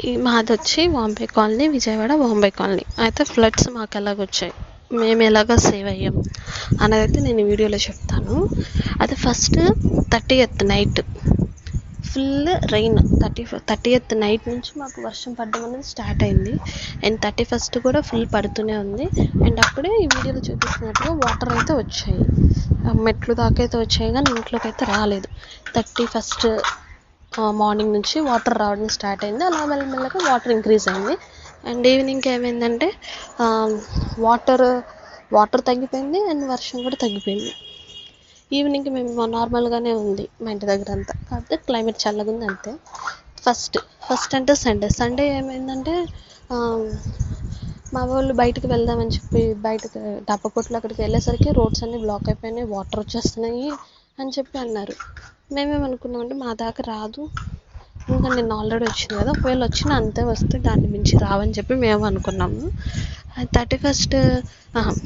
ఈ మాది వచ్చి బాంబే కాలనీ విజయవాడ బాంబే కాలనీ. అయితే ఫ్లడ్స్ మాకు ఎలాగ వచ్చాయి? మేము ఎలాగ సేవ్ అయ్యాం? అనేది నేను వీడియోలో చెప్తాను. అయితే first thirtieth night. Full rain. Thirty thirtieth night నుంచి మాకు వర్షం పడడం అనేది స్టార్ట్ అయింది. అండ్ థర్టీ ఫస్ట్ కూడా ఫుల్ పడుతూనే ఉంది. అండ్ అప్పుడే ఈ వీడియోలో చూపిస్తున్నట్టుగా వాటర్ అయితే వచ్చాయి. మెట్లు దాకా అయితే వచ్చాయి కానీ ఇంట్లోకి అయితే రాలేదు. థర్టీ ఫస్ట్ మార్నింగ్ నుంచి వాటర్ రావడం స్టార్ట్ అయింది. అలా మెల్లమెల్లగా వాటర్ ఇంక్రీజ్ అయింది. అండ్ ఈవినింగ్కి ఏమైందంటే వాటర్ వాటర్ తగ్గిపోయింది అండ్ వర్షం కూడా తగ్గిపోయింది. ఈవినింగ్కి మేము నార్మల్గానే ఉంది మా ఇంటి దగ్గర అంతా. కాకపోతే క్లైమేట్ చల్లగా ఉంది అంతే. ఫస్ట్ ఫస్ట్ అంటే సండే. సండే ఏమైందంటే మా వాళ్ళు బయటకు వెళ్దామని చెప్పి బయటకు డబ్బ కొట్లు అక్కడికి వెళ్ళేసరికి రోడ్స్ అన్నీ బ్లాక్ అయిపోయినాయి వాటర్ వచ్చేస్తున్నాయి అని చెప్పి అన్నారు. మేమేమనుకున్నామంటే మా దాకా రాదు. ఇంకా నిన్న ఆల్రెడీ వచ్చింది కదా ఒకవేళ వచ్చిన అంతే వస్తే దాన్ని మించి రావని చెప్పి మేము అనుకున్నాము థర్టీ ఫస్ట్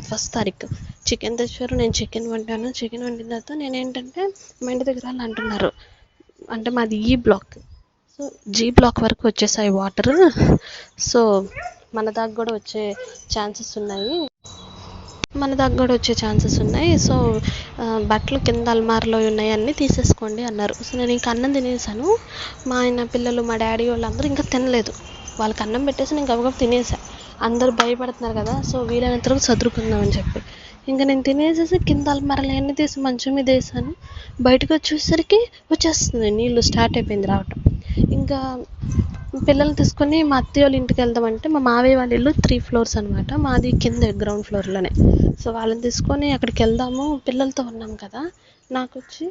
ఫస్ట్ తారీఖు. చికెన్ తెచ్చారు నేను చికెన్ వండాను. చికెన్ వండిన తర్వాత నేనేంటంటే మా ఇంటి దగ్గర వాళ్ళు అంటున్నారు. అంటే మాది ఈ బ్లాక్. సో జీ బ్లాక్ వరకు వచ్చేసాయి వాటర్. సో మన దాకా కూడా వచ్చే ఛాన్సెస్ ఉన్నాయి. మన దగ్గర కూడా వచ్చే ఛాన్సెస్ ఉన్నాయి. సో బట్టలు కింద అల్మార్లో ఉన్నాయి అన్నీ తీసేసుకోండి అన్నారు. సో నేను ఇంకా అన్నం తినేసాను. మా ఆయన పిల్లలు మా డాడీ వాళ్ళందరూ ఇంకా తినలేదు. వాళ్ళకి అన్నం పెట్టేసి నేను గబగబ తినేసా. అందరూ భయపడుతున్నారు కదా సో వీలైనంత వరకు చదువుకుందామని చెప్పి. ఇంకా నేను తినేసేసి కింద అల్మారాలు అన్నీ తీసి మంచం మీద వేసాను. బయటకు వచ్చేసరికి వచ్చేస్తుంది నీళ్ళు స్టార్ట్ అయిపోయింది రావటం. ఇంకా పిల్లల్ని తీసుకొని మా అత్తయ్య వాళ్ళ ఇంటికి వెళ్దామంటే మా మావయ్య వాళ్ళ ఇల్లు త్రీ ఫ్లోర్స్ అనమాట మాది కింద గ్రౌండ్ ఫ్లోర్లోనే సో వాళ్ళని తీసుకొని అక్కడికి వెళ్దాము. పిల్లలతో ఉన్నాం కదా. నాకు వచ్చి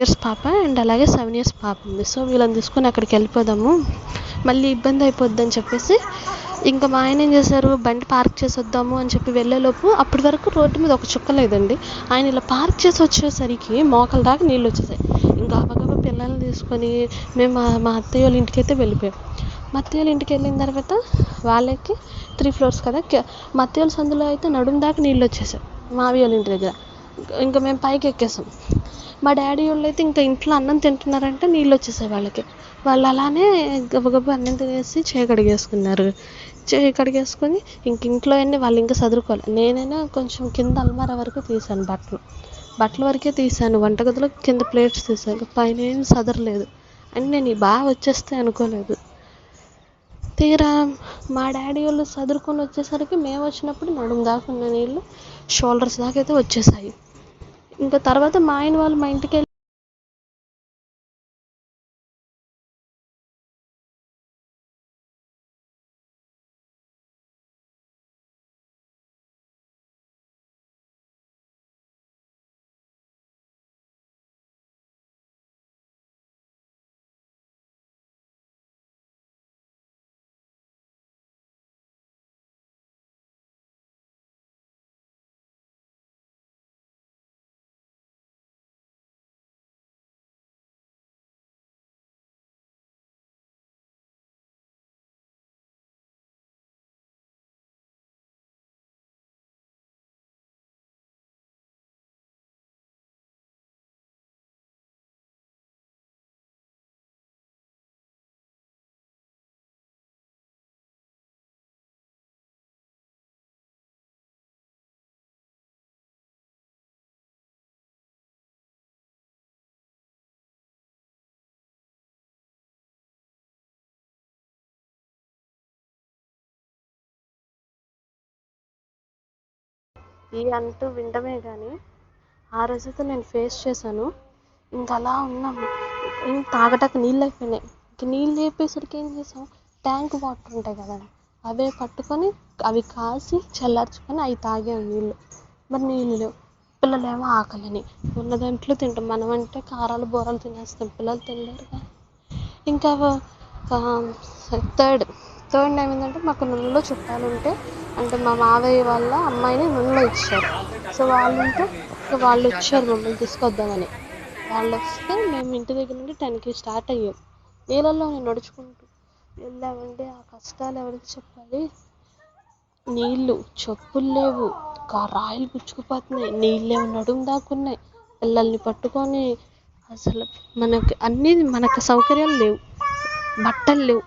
ఇయర్స్ పాప అండ్ అలాగే సెవెన్ ఇయర్స్ పాప ఉంది. సో వీళ్ళని తీసుకొని అక్కడికి వెళ్ళిపోదాము. మళ్ళీ ఇబ్బంది అయిపోద్ది అని చెప్పేసి ఇంకా మా ఆయన ఏం చేశారు? బండి పార్క్ చేసి వద్దాము అని చెప్పి వెళ్ళేలోపు అప్పటి వరకు రోడ్డు మీద ఒక చుక్క లేదండి. ఆయన ఇలా పార్క్ చేసి వచ్చేసరికి మోకల దాకా నీళ్ళు వచ్చేసాయి. ఇంకా పిల్లల్ని తీసుకొని మేము మా మా అత్తయ్య వాళ్ళ ఇంటికి అయితే వెళ్ళిపోయాం. మా అత్తయ్య వాళ్ళ ఇంటికి వెళ్ళిన తర్వాత వాళ్ళకి త్రీ ఫ్లోర్స్ కదా. మత్తయ్య మా అత్తయ్య వాళ్ళ సందులో అయితే నడుము దాకా నీళ్ళు వచ్చేసాయి మావి వాళ్ళ ఇంటి దగ్గర. ఇంకా మేము పైకి ఎక్కేసాం. మా డాడీ వాళ్ళు అయితే ఇంకా ఇంట్లో అన్నం తింటున్నారంటే నీళ్ళు వచ్చేసాయి వాళ్ళకి. వాళ్ళు అలానే గబగబ అన్నం తినేసి చేయి కడిగేసుకున్నారు. చేయి కడిగేసుకొని ఇంక ఇంట్లో అన్నీ వాళ్ళు ఇంకా చదువుకోవాలి నేనైనా కొంచెం కింద అల్మారా వరకు తీసాను బట్టలు. బట్టల వరకే తీసాను వంటగదిలో కింద ప్లేట్స్ తీసాను పైన ఏం సదరలేదు. అని నేను ఈ బాగా వచ్చేస్తే అనుకోలేదు. తీరా మా డాడీ వాళ్ళు చదువుకొని వచ్చేసరికి మేము వచ్చినప్పుడు నడుము దాకా ఉన్న నీళ్ళు షోల్డర్స్ దాకా అయితే వచ్చేసాయి. ఇంకా తర్వాత మా ఆయన వాళ్ళు మా ఇంటికి ఈ అంటూ వినడమే కానీ ఆ రోజైతే నేను ఫేస్ చేశాను. ఇంకా అలా ఉన్నాము ఏం తాగటానికి నీళ్ళు అయిపోయినాయి ఇంక నీళ్ళు అయిపోయేసరికి ఏం చేసాం? ట్యాంక్ వాటర్ ఉంటాయి కదా అవే పట్టుకొని అవి కాసి చల్లార్చుకొని అవి తాగాం నీళ్ళు. మరి నీళ్ళు లేవు. పిల్లలేమో ఆకలిని. ఉన్న దాంట్లో తింటాం. మనం అంటే కారాలు బోరాలు తినేస్తాం. పిల్లలు తినలేరు కదా ఇంకా థర్డ్ థర్డ్ ఏమైందంటే మాకు నున్నలో చుట్టాలు ఉంటే అంటే మా మావయ్య వాళ్ళ అమ్మాయిని నున్నలో ఇచ్చారు. సో వాళ్ళు ఉంటే వాళ్ళు వచ్చారు మమ్మల్ని తీసుకొద్దామని. వాళ్ళు వస్తే మేము ఇంటి దగ్గర నుండి టెన్కి స్టార్ట్ అయ్యాం. నీళ్ళల్లో నడుచుకుంటూ వెళ్ళామంటే ఆ కష్టాలు ఎవరికి చెప్పాలి? నీళ్ళు చెప్పులు లేవు. కా రాయలు గుచ్చుకుపోతున్నాయి. నీళ్ళేమో నడుము దాకున్నాయి పిల్లల్ని పట్టుకొని అసలు మనకి అన్నీ మనకు సౌకర్యాలు లేవు. బట్టలు లేవు.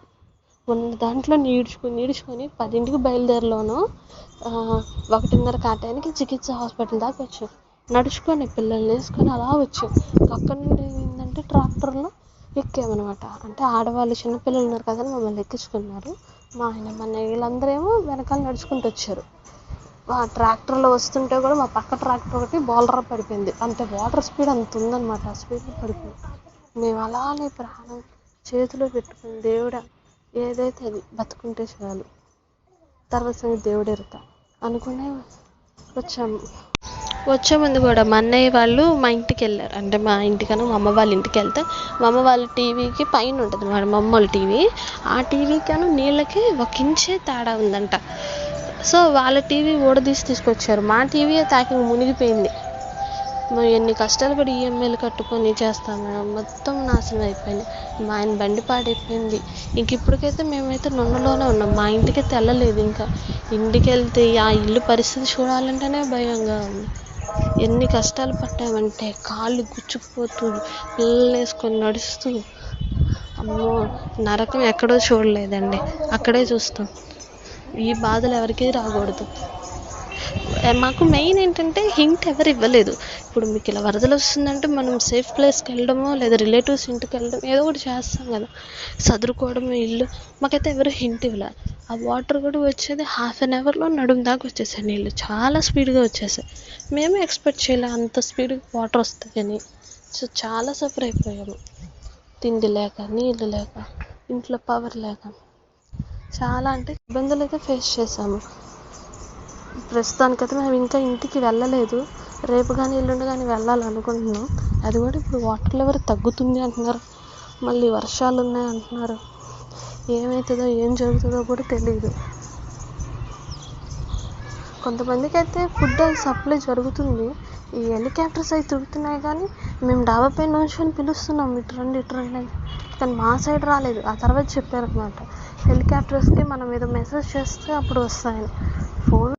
ఉన్న దాంట్లో ఈడ్చుకొని ఈడ్చుకొని పదింటికి బయలుదేరలోను ఒకటిన్నర ఒకటిన్నరకు ఆ టైంకి చికిత్స హాస్పిటల్ దాకా వచ్చాం. నడుచుకొని పిల్లల్ని వేసుకొని అలా వచ్చాం. అక్కడ నుండి ఏంటంటే ట్రాక్టర్లో ఎక్కామన్నమాట. అంటే ఆడవాళ్ళు చిన్నపిల్లలు ఉన్నారు కదా మమ్మల్ని ఎక్కించుకున్నారు. మా ఆయన మా వీళ్ళందరూ ఏమో వెనకాల నడుచుకుంటూ వచ్చారు. ఆ ట్రాక్టర్లో వస్తుంటే కూడా మా పక్క ట్రాక్టర్ ఒకటి బోల్డర్ పడిపోయింది. అంటే వాటర్ స్పీడ్ అంత ఉందన్నమాట. ఆ స్పీడ్లో పడిపోయింది. మేము అలానే ప్రాణం చేతిలో పెట్టుకుని దేవుడా ఏదైతే అది బతుకుంటే చాలు తర్వాత సంగతి దేవుడు ఎరుతా అనుకునే వచ్చాము వచ్చే. ముందు కూడా. మా అన్నయ్య వాళ్ళు మా ఇంటికి వెళ్ళారు. అంటే మా ఇంటికన్నా మా అమ్మ వాళ్ళ ఇంటికి వెళ్తే మా అమ్మ వాళ్ళ టీవీకి పైన ఉంటుంది మా మా అమ్మ వాళ్ళ టీవీ. ఆ టీవీకను నీళ్ళకి ఒక ఇంచే తేడా ఉందంట. సో వాళ్ళ టీవీ ఊడదీసి తీసుకొచ్చారు. మా టీవీ తాకి మునిగిపోయింది. మేము ఎన్ని కష్టాలు పడి ఈఎంఐలు కట్టుకొని చేస్తాము మొత్తం నాశనం అయిపోయింది. మా ఆయన బండి పాడైపోయింది. ఇంక ఇప్పటికైతే మేమైతే నున్నలోనే ఉన్నాం. మా ఇంటికైతే వెళ్ళలేదు ఇంకా. ఇంటికి వెళ్తే ఆ ఇల్లు పరిస్థితి చూడాలంటేనే భయంగా ఉంది. ఎన్ని కష్టాలు పట్టామంటే కాళ్ళు గుచ్చుకుపోతూ పిల్లలు వేసుకొని నడుస్తూ. అమ్మో నరకం ఎక్కడో చూడలేదండి. అక్కడే చూస్తాం. ఈ బాధలు ఎవరికీ రాకూడదు. మాకు మెయిన్ ఏంటంటే హింట్ ఎవరు ఇవ్వలేదు. ఇప్పుడు మీకు ఇలా వరదలు వస్తుందంటే మనం సేఫ్ ప్లేస్కి వెళ్ళడమో లేదా రిలేటివ్స్ ఇంటికి వెళ్ళడం ఏదో ఒకటి చేస్తాం కదా. సదురుకోవడం ఇల్లు. మాకైతే ఎవరు హింట్ ఇవ్వలే. ఆ వాటర్ కూడా వచ్చేది హాఫ్ అన్ అవర్లో నడుము దాకా వచ్చేసాయి. నీళ్ళు చాలా స్పీడ్గా వచ్చేసాయి. మేమే ఎక్స్పెక్ట్ చేయలే అంత స్పీడ్గా వాటర్ వస్తాయని సో చాలా సఫర్ అయిపోయాము. తిండి లేక నీళ్ళు లేక ఇంట్లో పవర్ లేక. చాలా అంటే ఇబ్బందులు అయితే ఫేస్ చేసాము ప్రస్తుతానికైతే మేము ఇంకా ఇంటికి వెళ్ళలేదు. రేపు కానీ ఎల్లుండి కానీ వెళ్ళాలనుకుంటున్నాం. అది కూడా ఇప్పుడు వాటర్ లెవెల్ తగ్గుతుంది అంటున్నారు. మళ్ళీ వర్షాలు ఉన్నాయి అంటున్నారు. ఏమవుతుందో ఏం జరుగుతుందో కూడా తెలియదు కొంతమందికి అయితే ఫుడ్ అది సప్లై జరుగుతుంది. ఈ హెలికాప్టర్స్ అవి తిరుగుతున్నాయి కానీ మేము డాబా పైన నుంచి పిలుస్తున్నాం. ఇటు రండి ఇటు రండి అని. కానీ మా సైడ్ రాలేదు. ఆ తర్వాత చెప్పారు అనమాట హెలికాప్టర్స్కి మనం ఏదో మెసేజ్ చేస్తే అప్పుడు వస్తాయని. ఫోన్